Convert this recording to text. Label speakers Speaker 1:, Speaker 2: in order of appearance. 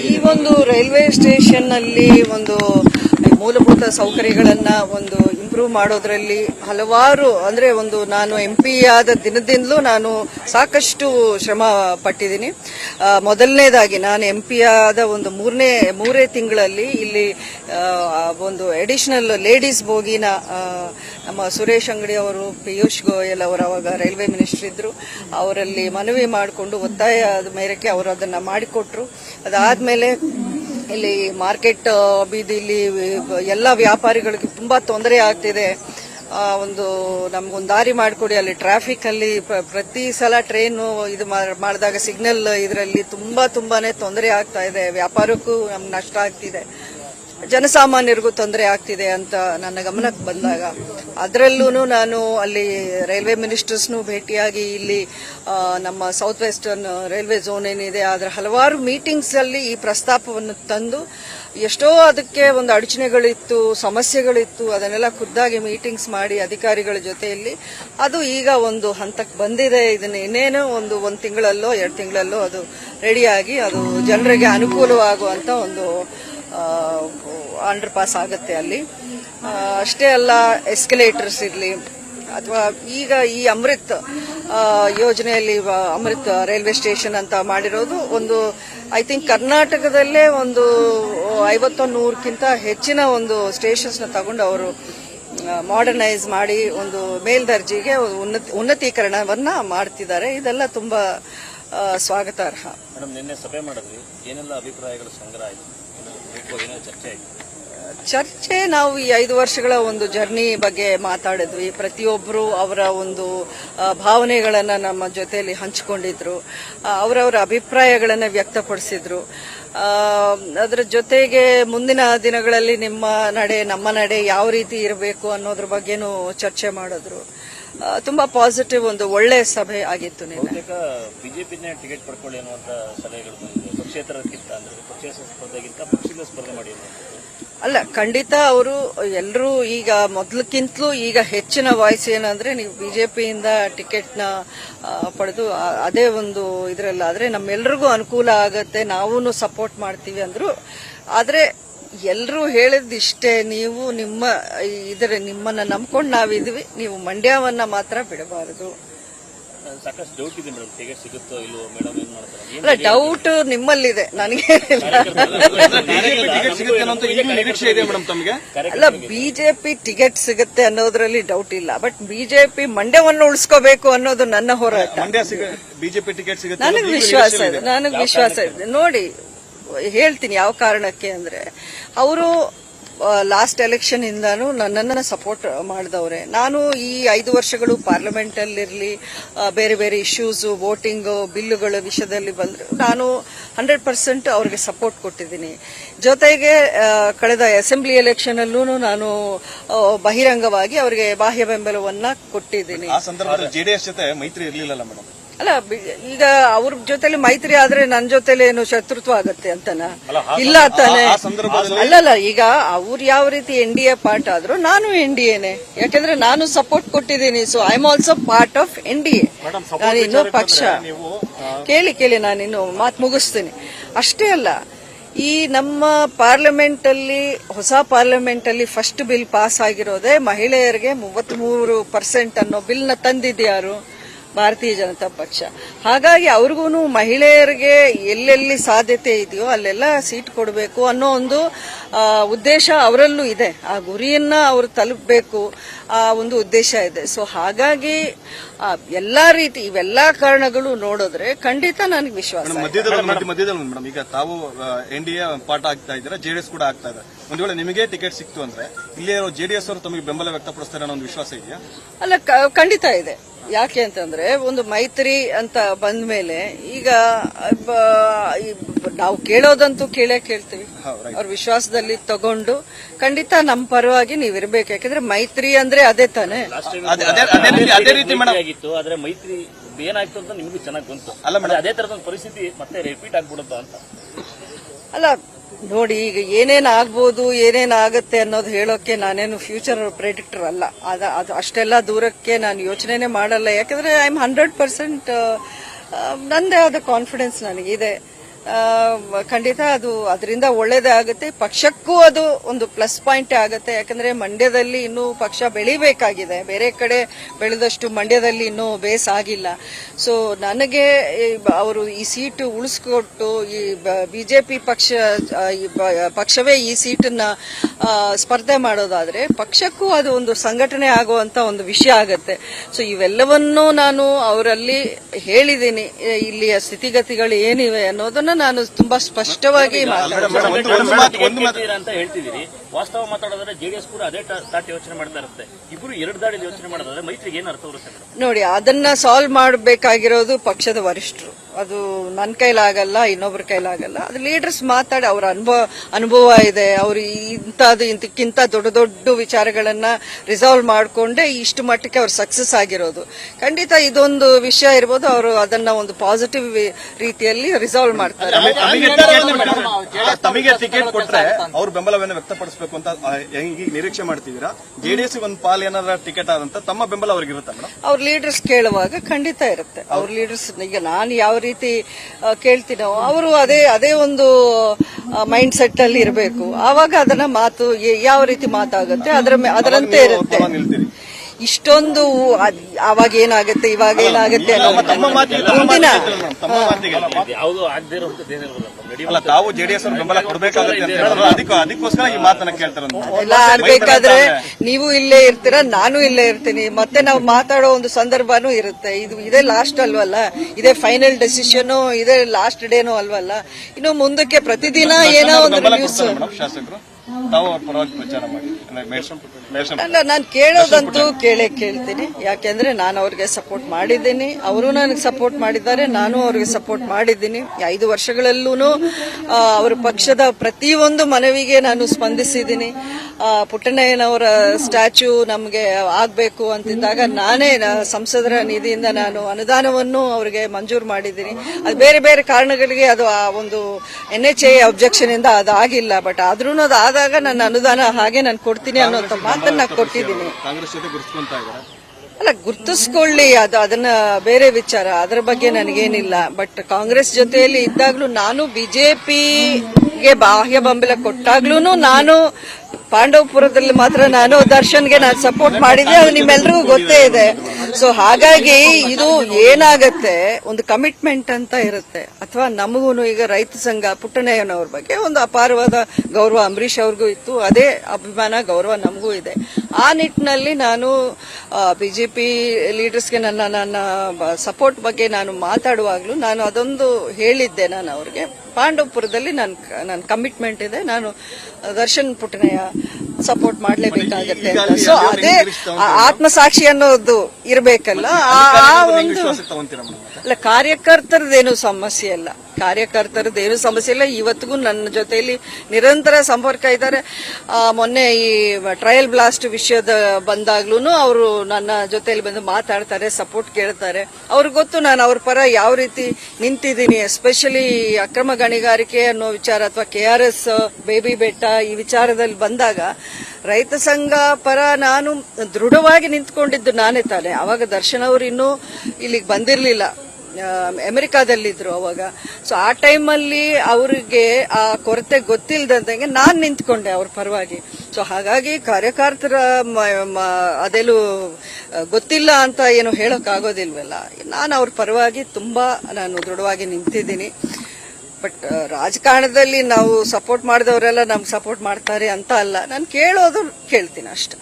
Speaker 1: ಈ ಒಂದು railway station ಅಲ್ಲಿ ಒಂದು ಮೂಲಭೂತ ಸೌಕರ್ಯಗಳನ್ನ ಒಂದು ಇಂಪ್ರೂವ್ ಮಾಡೋದ್ರಲ್ಲಿ ಹಲವಾರು, ಅಂದ್ರೆ ಒಂದು ನಾನು ಎಂ ಪಿ ಆದ ದಿನದಿಂದಲೂ ನಾನು ಸಾಕಷ್ಟು ಶ್ರಮ ಪಟ್ಟಿದ್ದೀನಿ. ಮೊದಲನೇದಾಗಿ ನಾನು ಎಂ ಪಿ ಆದ ಒಂದು ಮೂರನೇ, ಮೂರೇ ತಿಂಗಳಲ್ಲಿ ಇಲ್ಲಿ ಒಂದು ಅಡಿಷನಲ್ ಲೇಡೀಸ್ ಬೋಗಿನ ನಮ್ಮ ಸುರೇಶ್ ಅಂಗಡಿ ಅವರು, ಪಿಯೂಷ್ ಗೋಯಲ್ ಅವರು, ಅವಾಗ ರೈಲ್ವೆ ಮಿನಿಸ್ಟರ್ ಇದ್ರು. ಅವರಲ್ಲಿ ಮನವಿ ಮಾಡಿಕೊಂಡು ಒತ್ತಾಯದ ಮೇರೆಗೆ ಅವರು ಅದನ್ನ ಮಾಡಿಕೊಟ್ರು. ಅದಾದ್ಮೇಲೆ ಇಲ್ಲಿ ಮಾರ್ಕೆಟ್ ಬೀದಿಲಿ ಎಲ್ಲ ವ್ಯಾಪಾರಿಗಳಿಗೆ ತುಂಬಾ ತೊಂದರೆ ಆಗ್ತಿದೆ. ಒಂದು, ನಮ್ಗೊಂದು ದಾರಿ ಮಾಡಿಕೊಡಿ. ಅಲ್ಲಿ ಟ್ರಾಫಿಕ್ ಅಲ್ಲಿ ಪ್ರತಿ ಸಲ ಟ್ರೈನ್ ಇದು ಮಾಡಿದಾಗ ಸಿಗ್ನಲ್ ಇದರಲ್ಲಿ ತುಂಬಾ ತುಂಬಾನೇ ತೊಂದರೆ ಆಗ್ತಾ ಇದೆ. ವ್ಯಾಪಾರಕ್ಕೂ ನಮ್ಗೆ ನಷ್ಟ ಆಗ್ತಿದೆ. ಜನಸಾಮಾನ್ಯರಿಗೂ ತೊಂದರೆ ಆಗ್ತಿದೆ ಅಂತ ನನ್ನ ಗಮನಕ್ಕೆ ಬಂದಾಗ. ಅದರಲ್ಲೂ ನಾನು ಅಲ್ಲಿ ರೈಲ್ವೆ ಮಿನಿಸ್ಟರ್ಸ್ನು ಭೇಟಿಯಾಗಿ ಇಲ್ಲಿ ನಮ್ಮ ಸೌತ್ ವೆಸ್ಟರ್ನ್ ರೈಲ್ವೆ ಝೋನ್ ಏನಿದೆ, ಅದರ ಹಲವಾರು ಮೀಟಿಂಗ್ಸ್ ಅಲ್ಲಿ ಈ ಪ್ರಸ್ತಾಪವನ್ನು ತಂದು, ಎಷ್ಟೋ ಅದಕ್ಕೆ ಒಂದು ಅಡಚಣೆಗಳಿತ್ತು, ಸಮಸ್ಯೆಗಳಿತ್ತು, ಅದನ್ನೆಲ್ಲ ಖುದ್ದಾಗಿ ಮೀಟಿಂಗ್ಸ್ ಮಾಡಿ ಅಧಿಕಾರಿಗಳ ಜೊತೆಯಲ್ಲಿ. ಅದು ಈಗ ಒಂದು ಹಂತಕ್ಕೆ ಬಂದಿದೆ, ಇದನ್ನ ಇನ್ನೇನು ಒಂದು ಒಂದು ತಿಂಗಳಲ್ಲೋ, ಎರಡು ತಿಂಗಳಲ್ಲೋ ಅದು ರೆಡಿಯಾಗಿ ಅದು ಜನರಿಗೆ ಅನುಕೂಲವಾಗುವಂತ ಒಂದು ಅಂಡರ್ ಪಾಸ್ ಆಗುತ್ತೆ ಅಲ್ಲಿ. ಅಷ್ಟೇ ಅಲ್ಲ ಎಸ್ಕಲೇಟರ್ಸ್ ಇರಲಿ, ಅಥವಾ ಈಗ ಈ ಅಮೃತ್ ಯೋಜನೆಯಲ್ಲಿ ಅಮೃತ್ ರೈಲ್ವೆ ಸ್ಟೇಷನ್ ಅಂತ ಮಾಡಿರೋದು ಒಂದು ಐ ಥಿಂಕ್ ಕರ್ನಾಟಕದಲ್ಲೇ ಒಂದು ಐವತ್ತೊಂದು ನೂರಕ್ಕಿಂತ ಹೆಚ್ಚಿನ ಒಂದು ಸ್ಟೇಷನ್ಸ್ನ ತಗೊಂಡು ಅವರು ಮಾಡರ್ನೈಸ್ ಮಾಡಿ ಒಂದು ಮೇಲ್ದರ್ಜೆಗೆ ಉನ್ನತ, ಉನ್ನತೀಕರಣವನ್ನ ಮಾಡ್ತಿದ್ದಾರೆ. ಇದೆಲ್ಲ ತುಂಬಾ ಸ್ವಾಗತಾರ್ಹ.
Speaker 2: ಮೇಡಮ್, ನಿನ್ನೆ ಸಭೆ ಮಾಡಿದ್ವಿ. ಏನೆಲ್ಲ ಅಭಿಪ್ರಾಯಗಳು ಸಂಗ್ರಹ ಆಯಿತು? ಚರ್ಚೆ ಆಯಿತು?
Speaker 1: ಚರ್ಚೆ ನಾವು ಈ ಐದು ವರ್ಷಗಳ ಒಂದು ಜರ್ನಿ ಬಗ್ಗೆ ಮಾತಾಡಿದ್ವಿ. ಪ್ರತಿಯೊಬ್ಬರು ಅವರ ಒಂದು ಭಾವನೆಗಳನ್ನು ನಮ್ಮ ಜೊತೆಯಲ್ಲಿ ಹಂಚಿಕೊಂಡಿದ್ರು. ಅವರವರ ಅಭಿಪ್ರಾಯಗಳನ್ನ ವ್ಯಕ್ತಪಡಿಸಿದ್ರು. ಅದರ ಜೊತೆಗೆ ಮುಂದಿನ ದಿನಗಳಲ್ಲಿ ನಿಮ್ಮ ನಡೆ, ನಮ್ಮ ನಡೆ ಯಾವ ರೀತಿ ಇರಬೇಕು ಅನ್ನೋದ್ರ ಬಗ್ಗೆನೂ ಚರ್ಚೆ ಮಾಡಿದ್ರು. ತುಂಬಾ ಪಾಸಿಟಿವ್ ಒಂದು ಒಳ್ಳೆ ಸಭೆ ಆಗಿತ್ತು
Speaker 2: ಬಿಜೆಪಿ ಟಿಕೆಟ್ ಪಡ್ಕೊಳ್ಳಿ ಅನ್ನುವಂತ ಸಲಹೆಗಳು ಪಕ್ಷೇತರಕ್ಕಿಂತ ಅಂದ್ರೆ ಪಕ್ಷೇತರ ಸ್ಪರ್ಧೆಗಿಂತ ಪಕ್ಷದ ಸ್ಪರ್ಧೆ ಮಾಡಿ.
Speaker 1: ಅಲ್ಲ, ಖಂಡಿತ ಅವರು ಎಲ್ಲರೂ ಈಗ ಮೊದಲಕ್ಕಿಂತಲೂ ಈಗ ಹೆಚ್ಚಿನ ವಾಯ್ಸ್ ಏನಂದ್ರೆ ನೀವು ಬಿಜೆಪಿಯಿಂದ ಟಿಕೆಟ್ನ ಪಡೆದು ಅದೇ ಒಂದು ಇದರಲ್ಲ. ಆದ್ರೆ ನಮ್ಮೆಲ್ರಿಗೂ ಅನುಕೂಲ ಆಗತ್ತೆ ನಾವೂ ಸಪೋರ್ಟ್ ಮಾಡ್ತೀವಿ ಅಂದ್ರು. ಆದರೆ ಎಲ್ಲರೂ ಹೇಳಿದಿಷ್ಟೇ ನೀವು ನಿಮ್ಮ ಇದರ ನಿಮ್ಮನ್ನ ನಂಬ್ಕೊಂಡು ನಾವಿದ್ವಿ, ನೀವು ಮಂಡ್ಯವನ್ನ ಮಾತ್ರ ಬಿಡಬಾರದು.
Speaker 2: ಸಾಕಷ್ಟು ಡೌಟ್ ಇದೆ ಮೇಡಮ್ ಟಿಕೆಟ್ ಸಿಗುತ್ತೋ ಇಲ್ವೋ ಮೇಡಮ್ ಏನ್ ಮಾಡ್ತಾರೆ?
Speaker 1: ಅಲ್ಲ ಡೌಟ್ ನಿಮ್ಮಲ್ಲಿದೆ. ನನಗೆ
Speaker 3: ಟಿಕೆಟ್ ಸಿಗುತ್ತೆ ಅನ್ನೋ ಈಗ ನಿರೀಕ್ಷೆ ಇದೆ ಮೇಡಮ್ ತಮಗೆ?
Speaker 1: ಅಲ್ಲ ಬಿಜೆಪಿ ಟಿಕೆಟ್ ಸಿಗುತ್ತೆ ಅನ್ನೋದ್ರಲ್ಲಿ ಡೌಟ್ ಇಲ್ಲ. ಬಟ್ ಬಿಜೆಪಿ ಮಂಡ್ಯವನ್ನು ಉಳಿಸ್ಕೋಬೇಕು ಅನ್ನೋದು ನನ್ನ ಹೋರಾಟ.
Speaker 3: ಮಂಡ್ಯ ಸಿಗ ಬಿಜೆಪಿ ಟಿಕೆಟ್ ಸಿಗುತ್ತೆ
Speaker 1: ನನಗೆ
Speaker 3: ಅನ್ನೋದು ಈಗ
Speaker 1: ವಿಶ್ವಾಸ
Speaker 3: ನಿರೀಕ್ಷೆ
Speaker 1: ಇದೆ. ನನಗೆ ವಿಶ್ವಾಸ ಇದೆ. ನೋಡಿ ಹೇಳ್ತೀನಿ ಯಾವ ಕಾರಣಕ್ಕೆ ಅಂದ್ರೆ ಅವರು ಲಾಸ್ಟ್ ಎಲೆಕ್ಷನ್ ಇಂದಾನು ನನ್ನನ್ನ ಸಪೋರ್ಟ್ ಮಾಡಿದವ್ರೆ. ನಾನು ಈ ಐದು ವರ್ಷಗಳು ಪಾರ್ಲಿಮೆಂಟ್ ಅಲ್ಲಿರ್ಲಿ ಬೇರೆ ಬೇರೆ ಇಶ್ಯೂಸ್ ವೋಟಿಂಗ್ ಬಿಲ್ಲುಗಳ ವಿಷಯದಲ್ಲಿ ಬಂದ್ರೆ ನಾನು ಹಂಡ್ರೆಡ್ ಪರ್ಸೆಂಟ್ ಅವ್ರಿಗೆ ಸಪೋರ್ಟ್ ಕೊಟ್ಟಿದ್ದೀನಿ. ಜೊತೆಗೆ ಕಳೆದ ಅಸೆಂಬ್ಲಿ ಎಲೆಕ್ಷನ್ ಅಲ್ಲೂ ನಾನು ಬಹಿರಂಗವಾಗಿ ಅವರಿಗೆ ಬಾಹ್ಯ ಬೆಂಬಲವನ್ನ ಕೊಟ್ಟಿದ್ದೀನಿ.
Speaker 3: ಜೆಡಿಎಸ್ ಜೊತೆ ಮೈತ್ರಿ ಇರಲಿಲ್ಲ ಮೇಡಮ್
Speaker 1: ಅಲ್ಲ ಈಗ ಅವ್ರ ಜೊತೆಲಿ ಮೈತ್ರಿ ಆದ್ರೆ ನನ್ನ ಜೊತೆಲಿ ಏನು ಶತ್ರುತ್ವ ಆಗತ್ತೆ ಅಂತನ? ಇಲ್ಲ ತಾನೆ. ಅಲ್ಲಲ್ಲ ಈಗ ಅವ್ರ ಯಾವ ರೀತಿ ಎನ್ ಡಿ ಎ ಪಾರ್ಟ್ ಆದ್ರೂ ನಾನು ಎನ್ ಡಿ ಎನೆ. ಯಾಕಂದ್ರೆ ನಾನು ಸಪೋರ್ಟ್ ಕೊಟ್ಟಿದ್ದೀನಿ so I am also part of N D A. ನಾನು ಇನ್ನೂ ಪಕ್ಷ. ಕೇಳಿ ಕೇಳಿ ನಾನಿನ್ನು ಮಾತು ಮುಗಿಸ್ತೀನಿ. ಅಷ್ಟೇ ಅಲ್ಲ ಈ ನಮ್ಮ ಪಾರ್ಲಿಮೆಂಟ್ ಅಲ್ಲಿ ಹೊಸ ಪಾರ್ಲಿಮೆಂಟ್ ಅಲ್ಲಿ ಫಸ್ಟ್ ಬಿಲ್ ಪಾಸ್ ಆಗಿರೋದೇ ಮಹಿಳೆಯರಿಗೆ ಮೂವತ್ಮೂರು ಪರ್ಸೆಂಟ್ ಅನ್ನೋ ಬಿಲ್ನ ತಂದಿದ್ಯಾರು? ಭಾರತೀಯ ಜನತಾ ಪಕ್ಷ. ಹಾಗಾಗಿ ಅವ್ರಿಗೂ ಮಹಿಳೆಯರಿಗೆ ಎಲ್ಲೆಲ್ಲಿ ಸಾಧ್ಯತೆ ಇದೆಯೋ ಅಲ್ಲೆಲ್ಲ ಸೀಟ್ ಕೊಡಬೇಕು ಅನ್ನೋ ಒಂದು ಉದ್ದೇಶ ಅವರಲ್ಲೂ ಇದೆ. ಆ ಗುರಿಯನ್ನ ಅವರು ತಲುಪಬೇಕು ಆ ಒಂದು ಉದ್ದೇಶ ಇದೆ. ಸೊ ಹಾಗಾಗಿ ಎಲ್ಲ ರೀತಿ ಇವೆಲ್ಲ ಕಾರಣಗಳು ನೋಡಿದ್ರೆ ಖಂಡಿತ ನನಗೆ ವಿಶ್ವಾಸ ಇದೆ.
Speaker 3: ಮಧ್ಯದಲ್ಲಿ ಮಧ್ಯದಲ್ಲಿ ಮೇಡಮ್. ಈಗ ತಾವು ಎನ್ ಡಿ ಎ ಪಾಠ ಆಗ್ತಾ ಇದ್ದೀರಾ ಜೆಡಿಎಸ್ ಕೂಡ ಆಗ್ತಾ ಇದೆ ಒಂದು ವೇಳೆ ನಿಮಗೆ ಟಿಕೆಟ್ ಸಿಕ್ತು ಅಂದ್ರೆ ಇಲ್ಲೇ ಜೆಡಿಎಸ್ ಅವರು ತಮಗೆ ಬೆಂಬಲ ವ್ಯಕ್ತಪಡಿಸ್ತಾರೆ ಅನ್ನೋ ಒಂದು ವಿಶ್ವಾಸ ಇದೆಯಾ?
Speaker 1: ಅಲ್ಲ ಖಂಡಿತ ಇದೆ. ಯಾಕೆ ಅಂತಂದ್ರೆ ಒಂದು ಮೈತ್ರಿ ಅಂತ ಬಂದ ಮೇಲೆ ಈಗ ನಾವು ಕೇಳೋದಂತೂ ಕೇಳೇ ಕೇಳ್ತೀವಿ. ಅವ್ರ ವಿಶ್ವಾಸದಲ್ಲಿ ತಗೊಂಡು ಖಂಡಿತ ನಮ್ಮ ಪರವಾಗಿ ನೀವ್ ಇರ್ಬೇಕು. ಯಾಕಂದ್ರೆ ಮೈತ್ರಿ ಅಂದ್ರೆ ಅದೇ ತಾನೇ.
Speaker 2: ಆದ್ರೆ ಮೈತ್ರಿ ಏನಾಯ್ತು ಅಂತ ನಿಮಗೂ ಚೆನ್ನಾಗಿ ಬಂತು
Speaker 3: ಅಲ್ಲ ಮೇಡಮ್.
Speaker 2: ಅದೇ ತರದ ಒಂದು ಪರಿಸ್ಥಿತಿ ಮತ್ತೆ ರಿಪೀಟ್ ಆಗ್ಬಿಡುತ್ತಾ ಅಂತ.
Speaker 1: ಅಲ್ಲ ನೋಡಿ, ಈಗ ಏನೇನು ಆಗ್ಬೋದು, ಏನೇನು ಆಗುತ್ತೆ ಅನ್ನೋದು ಹೇಳೋಕೆ ನಾನೇನು ಫ್ಯೂಚರ್ ಪ್ರೆಡಿಕ್ಟರ್ ಅಲ್ಲ. ಅದ, ಅದು ಅಷ್ಟೆಲ್ಲ ದೂರಕ್ಕೆ ನಾನು ಯೋಚನೆನೇ ಮಾಡಲ್ಲ. ಯಾಕಂದ್ರೆ ಐ ಆಮ್ ಹಂಡ್ರೆಡ್ ಪರ್ಸೆಂಟ್ ನಂದೇ ಆದ ಕಾನ್ಫಿಡೆನ್ಸ್ ನನಗಿದೆ. ಖಂಡಿತ ಅದು ಅದರಿಂದ ಒಳ್ಳೇದೇ ಆಗುತ್ತೆ. ಪಕ್ಷಕ್ಕೂ ಅದು ಒಂದು ಪ್ಲಸ್ ಪಾಯಿಂಟ್ ಆಗುತ್ತೆ. ಯಾಕಂದ್ರೆ ಮಂಡ್ಯದಲ್ಲಿ ಇನ್ನೂ ಪಕ್ಷ ಬೆಳಿಬೇಕಾಗಿದೆ. ಬೇರೆ ಕಡೆ ಬೆಳೆದಷ್ಟು ಮಂಡ್ಯದಲ್ಲಿ ಇನ್ನೂ ಬೇಸ್ ಆಗಿಲ್ಲ. ಸೊ ನನಗೆ ಅವರು ಈ ಸೀಟು ಉಳಿಸ್ಕೊಟ್ಟು ಈ ಬಿಜೆಪಿ ಪಕ್ಷ ಪಕ್ಷವೇ ಈ ಸೀಟನ್ನ ಸ್ಪರ್ಧೆ ಮಾಡೋದಾದ್ರೆ ಪಕ್ಷಕ್ಕೂ ಅದು ಒಂದು ಸಂಘಟನೆ ಆಗುವಂತ ಒಂದು ವಿಷಯ ಆಗುತ್ತೆ. ಸೊ ಇವೆಲ್ಲವನ್ನೂ ನಾನು ಅವರಲ್ಲಿ ಹೇಳಿದ್ದೀನಿ. ಇಲ್ಲಿಯ ಸ್ಥಿತಿಗತಿಗಳು ಏನಿವೆ ಅನ್ನೋದನ್ನ ನಾನು ತುಂಬಾ ಸ್ಪಷ್ಟವಾಗಿ
Speaker 2: ಅಂತ ಹೇಳ್ತಿದ್ದೀರಿ ವಾಸ್ತವ ಮಾತಾಡೋದ್ರೆ ಜೆಡಿಎಸ್ ಕೂಡ ಅದೇ ತಾಟ್ ಯೋಚನೆ ಮಾಡ್ತಾ ಇರುತ್ತೆ. ಇಬ್ರು ಎರಡು ದಾಳಿ ಯೋಚನೆ ಮಾಡೋದಾದ್ರೆ ಮೈತ್ರಿಗೆ ಏನು ಅರ್ಥ ಬರುತ್ತೆ
Speaker 1: ನೋಡಿ ಅದನ್ನ ಸಾಲ್ವ್ ಮಾಡಬೇಕಾಗಿರೋದು ಪಕ್ಷದ ವರಿಷ್ಠರು ಅದು ನನ್ನ ಕೈಲಾಗಲ್ಲ ಇನ್ನೊಬ್ಬರ ಕೈಲಾಗಲ್ಲ. ಅದು ಲೀಡರ್ಸ್ ಮಾತಾಡಿ ಅವ್ರ ಅನುಭವ ಅನುಭವ ಇದೆ. ಅವರು ಇಂಥದ್ದು ಇಂತಕ್ಕಿಂತ ದೊಡ್ಡ ದೊಡ್ಡ ವಿಚಾರಗಳನ್ನ ರಿಸಾಲ್ವ್ ಮಾಡಿಕೊಂಡೇ ಇಷ್ಟು ಮಟ್ಟಕ್ಕೆ ಅವ್ರು ಸಕ್ಸಸ್ ಆಗಿರೋದು. ಖಂಡಿತ ಇದೊಂದು ವಿಷಯ ಇರ್ಬೋದು. ಅವರು ಅದನ್ನ ಒಂದು ಪಾಸಿಟಿವ್ ರೀತಿಯಲ್ಲಿ ರಿಸಾಲ್ವ್ ಮಾಡ್ತಾರೆ.
Speaker 3: ತಮಗೆ ಟಿಕೆಟ್ ಕೊಟ್ಟರೆ ತಮಗೆ ಟಿಕೆಟ್ ಕೊಟ್ರೆ ಅವ್ರ ಬೆಂಬಲವನ್ನು ವ್ಯಕ್ತಪಡಿಸಬೇಕು ಅಂತ ಈಗ ನಿರೀಕ್ಷೆ ಮಾಡ್ತಿದ್ದೀರಾ? ಜೆಡಿಎಸ್ ಒಂದು ಪಾಲ್ ಏನಾರ ಟಿಕೆಟ್ ಆದಂತ ತಮ್ಮ ಬೆಂಬಲ ಅವ್ರಿಗೆ ಇರುತ್ತೆ
Speaker 1: ಅವ್ರ ಲೀಡರ್ಸ್ ಕೇಳುವಾಗ ಖಂಡಿತ ಇರುತ್ತೆ. ಅವ್ರ ಲೀಡರ್ಸ್ ಈಗ ನಾನು ಯಾವ ರೀತಿ ಕೇಳ್ತೀವಿ ನಾವು. ಅವರು ಅದೇ ಅದೇ ಒಂದು ಮೈಂಡ್ ಸೆಟ್ ಅಲ್ಲಿ ಇರಬೇಕು. ಆವಾಗ ಅದನ್ನ ಮಾತು ಯಾವ ರೀತಿ ಮಾತಾಗುತ್ತೆ ಅದರ ಅದರಂತೆ ಇರುತ್ತೆ. ಇಷ್ಟೊಂದು ಅವಾಗ ಏನಾಗುತ್ತೆ ಇವಾಗ ಏನಾಗುತ್ತೆ
Speaker 3: ತಮ್ಮ ಮಾತಿಗೆ ತಮ್ಮ
Speaker 1: ಮುಂದಿನ
Speaker 3: ತಾವು ಜೆಡಿಎಸ್ ಅವ್ರ ಬೆಂಬಲ ಕೊಡಬೇಕಾಗುತ್ತೆ ಅಂತ ಹೇಳಿದ್ರು ಅದಕ್ಕೋಸ್ಕರ ಈ ಮಾತನ್ನ ಕೇಳ್ತಾರೆ
Speaker 1: ಎಲ್ಲ ಆಗ್ಬೇಕಾದ್ರೆ ನೀವು ಇಲ್ಲೇ ಇರ್ತೀರಾ ನಾನು ಇಲ್ಲೇ ಇರ್ತೀನಿ. ಮತ್ತೆ ನಾವು ಮಾತಾಡೋ ಒಂದು ಸಂದರ್ಭನೂ ಇರುತ್ತೆ. ಇದು ಇದೇ ಲಾಸ್ಟ್ ಅಲ್ವಲ್ಲ? ಇದೇ ಫೈನಲ್ ಡೆಸಿಷನ್ ಇದೇ ಲಾಸ್ಟ್ ಡೇನು ಅಲ್ವಲ್ಲ? ಇನ್ನು ಮುಂದಕ್ಕೆ ಪ್ರತಿದಿನ ಏನೋ ಒಂದು ನ್ಯೂಸ್
Speaker 3: ಶಾಸಕರು. ತಾವು ಅವ್ರ ಪರವಾಗಿ ಪ್ರಚಾರ ಮಾಡಿ. ಅಂದ್ರೆ ಮೇಡ್ಸಂ- ಮೇಡ್ಸಂ-
Speaker 1: ಅಲ್ಲ ನಾನು ಕೇಳೋದಂತೂ ಕೇಳೇ ಕೇಳ್ತೀನಿ. ಯಾಕೆಂದ್ರೆ ನಾನು ಅವ್ರಿಗೆ ಸಪೋರ್ಟ್ ಮಾಡಿದ್ದೀನಿ. ಅವರು ನನಗೆ ಸಪೋರ್ಟ್ ಮಾಡಿದ್ದಾರೆ. ನಾನು ಅವ್ರಿಗೆ ಸಪೋರ್ಟ್ ಮಾಡಿದ್ದೀನಿ. ಐದು ವರ್ಷಗಳಲ್ಲೂ ಅವರ ಪಕ್ಷದ ಪ್ರತಿಯೊಂದು ಮನವಿಗೆ ನಾನು ಸ್ಪಂದಿಸಿದ್ದೀನಿ. ಪುಟ್ಟಣ್ಣಯ್ಯನವರ ಸ್ಟ್ಯಾಚು ನಮಗೆ ಆಗಬೇಕು ಅಂತಿದ್ದಾಗ ನಾನೇ ಸಂಸದರ ನಿಧಿಯಿಂದ ನಾನು ಅನುದಾನವನ್ನು ಅವರಿಗೆ ಮಂಜೂರು ಮಾಡಿದ್ದೀನಿ. ಅದು ಬೇರೆ ಬೇರೆ ಕಾರಣಗಳಿಗೆ ಅದು ಆ ಒಂದು ಎನ್ ಎಚ್ ಎ ಅಬ್ಜೆಕ್ಷನ್ ಇಂದ ಅದಾಗಿಲ್ಲ ಬಟ್ ಆದ್ರೂ ಅದು ಆದಾಗ ನನ್ನ ಅನುದಾನ ಹಾಗೆ ನಾನು ಕೊಡ್ತೀನಿ ಅನ್ನೋಂಥ ಮಾತನ್ನ ಕೊಟ್ಟಿದ್ದೀನಿ. ಅಲ್ಲ ಗುರ್ತಿಸ್ಕೊಳ್ಳಿ ಅದು ಅದನ್ನ ಬೇರೆ ವಿಚಾರ ಅದರ ಬಗ್ಗೆ ನನಗೇನಿಲ್ಲ ಬಟ್ ಕಾಂಗ್ರೆಸ್ ಜೊತೆಯಲ್ಲಿ ಇದ್ದಾಗ್ಲೂ ನಾನು ಬಿಜೆಪಿಗೆ ಬಾಹ್ಯ ಬೆಂಬಲ ಕೊಟ್ಟಾಗ್ಲೂ ನಾನು ಪಾಂಡವಪುರದಲ್ಲಿ ಮಾತ್ರ ನಾನು ದರ್ಶನ್ಗೆ ನಾನು ಸಪೋರ್ಟ್ ಮಾಡಿದ್ದೆ, ಅದು ನಿಮ್ಮೆಲ್ಲರಿಗೂ ಗೊತ್ತೇ ಇದೆ. ಸೊ ಹಾಗಾಗಿ ಇದು ಏನಾಗತ್ತೆ, ಒಂದು ಕಮಿಟ್ಮೆಂಟ್ ಅಂತ ಇರುತ್ತೆ. ಅಥವಾ ನಮಗೂ ಈಗ ರೈತ ಸಂಘ ಪುಟ್ಟಣ್ಣಯ್ಯನವ್ರ ಬಗ್ಗೆ ಒಂದು ಅಪಾರವಾದ ಗೌರವ, ಅಂಬರೀಷ್ ಅವ್ರಿಗೂ ಇತ್ತು. ಅದೇ ಅಭಿಮಾನ, ಗೌರವ ನಮಗೂ ಇದೆ. ಆ ನಿಟ್ಟಿನಲ್ಲಿ ನಾನು ಬಿಜೆಪಿ ಲೀಡರ್ಸ್ಗೆ ನನ್ನ ನನ್ನ ಸಪೋರ್ಟ್ ಬಗ್ಗೆ ನಾನು ಮಾತಾಡುವಾಗಲೂ ನಾನು ಅದೊಂದು ಹೇಳಿದ್ದೆ ನಾನು ಅವ್ರಿಗೆ. ಪಾಂಡವಪುರದಲ್ಲಿ ನನ್ನ ನನ್ನ ಕಮಿಟ್ಮೆಂಟ್ ಇದೆ. ನಾನು ದರ್ಶನ್ ಪುಟ್ಟಣಯ್ಯ ಸಪೋರ್ಟ್ ಮಾಡ್ಲೇಬೇಕಾಗತ್ತೆ ಅಂತ. ಸೊ ಅದೇ ಆತ್ಮಸಾಕ್ಷಿ ಅನ್ನೋದು ಇರಬೇಕಲ್ಲ. ಆ ಒಂದು ಅಲ್ಲ, ಕಾರ್ಯಕರ್ತರದೇನು ಸಮಸ್ಯೆ ಇಲ್ಲ. ಕಾರ್ಯಕರ್ತರದ್ದೇನು ಸಮಸ್ಯೆ ಇಲ್ಲ. ಇವತ್ತಿಗೂ ನನ್ನ ಜೊತೆಯಲ್ಲಿ ನಿರಂತರ ಸಂಪರ್ಕ ಇದ್ದಾರೆ. ಮೊನ್ನೆ ಈ ಟ್ರಯಲ್ ಬ್ಲಾಸ್ಟ್ ವಿಷಯದ ಬಂದಾಗ್ಲೂ ಅವರು ನನ್ನ ಜೊತೆಯಲ್ಲಿ ಬಂದು ಮಾತಾಡ್ತಾರೆ ಸಪೋರ್ಟ್ ಕೇಳ್ತಾರೆ. ಅವ್ರಿಗೆ ಗೊತ್ತು ನಾನು ಅವ್ರ ಪರ ಯಾವ ರೀತಿ ನಿಂತಿದ್ದೀನಿ ಎಸ್ಪೆಷಲಿ ಅಕ್ರಮ ಗಣಿಗಾರಿಕೆ ಅನ್ನೋ ವಿಚಾರ ಅಥವಾ ಕೆ ಆರ್ ಎಸ್ ಬೇಬಿ ಬೆಟ್ಟ ಈ ವಿಚಾರದಲ್ಲಿ ಬಂದಾಗ ರೈತ ಸಂಘ ಪರ ನಾನು ದೃಢವಾಗಿ ನಿಂತ್ಕೊಂಡಿದ್ದು ನಾನೇ ತಾನೆ. ಅವಾಗ ದರ್ಶನ್ ಅವರು ಇನ್ನೂ ಇಲ್ಲಿಗೆ ಬಂದಿರಲಿಲ್ಲ. ಅಮೆರಿಕಾದಲ್ಲಿದ್ರು ಅವಾಗ. ಸೊ ಆ ಟೈಮಲ್ಲಿ ಅವರಿಗೆ ಆ ಕೊರತೆ ಗೊತ್ತಿಲ್ಲದಂಗೆ ನಾನು ನಿಂತ್ಕೊಂಡೆ ಅವ್ರ ಪರವಾಗಿ. ಸೊ ಹಾಗಾಗಿ ಕಾರ್ಯಕರ್ತರ ಅದೆಲ್ಲೂ ಗೊತ್ತಿಲ್ಲ ಅಂತ ಏನು ಹೇಳೋಕ್ಕಾಗೋದಿಲ್ವಲ್ಲ. ನಾನು ಅವ್ರ ಪರವಾಗಿ ತುಂಬಾ ನಾನು ದೃಢವಾಗಿ ನಿಂತಿದ್ದೀನಿ. ಬಟ್ ರಾಜಕಾರಣದಲ್ಲಿ ನಾವು ಸಪೋರ್ಟ್ ಮಾಡಿದವರೆಲ್ಲ ನಮ್ಗೆ ಸಪೋರ್ಟ್ ಮಾಡ್ತಾರೆ ಅಂತ ಅಲ್ಲ. ನಾನು ಕೇಳೋದು ಕೇಳ್ತೀನಿ ಅಷ್ಟೇ.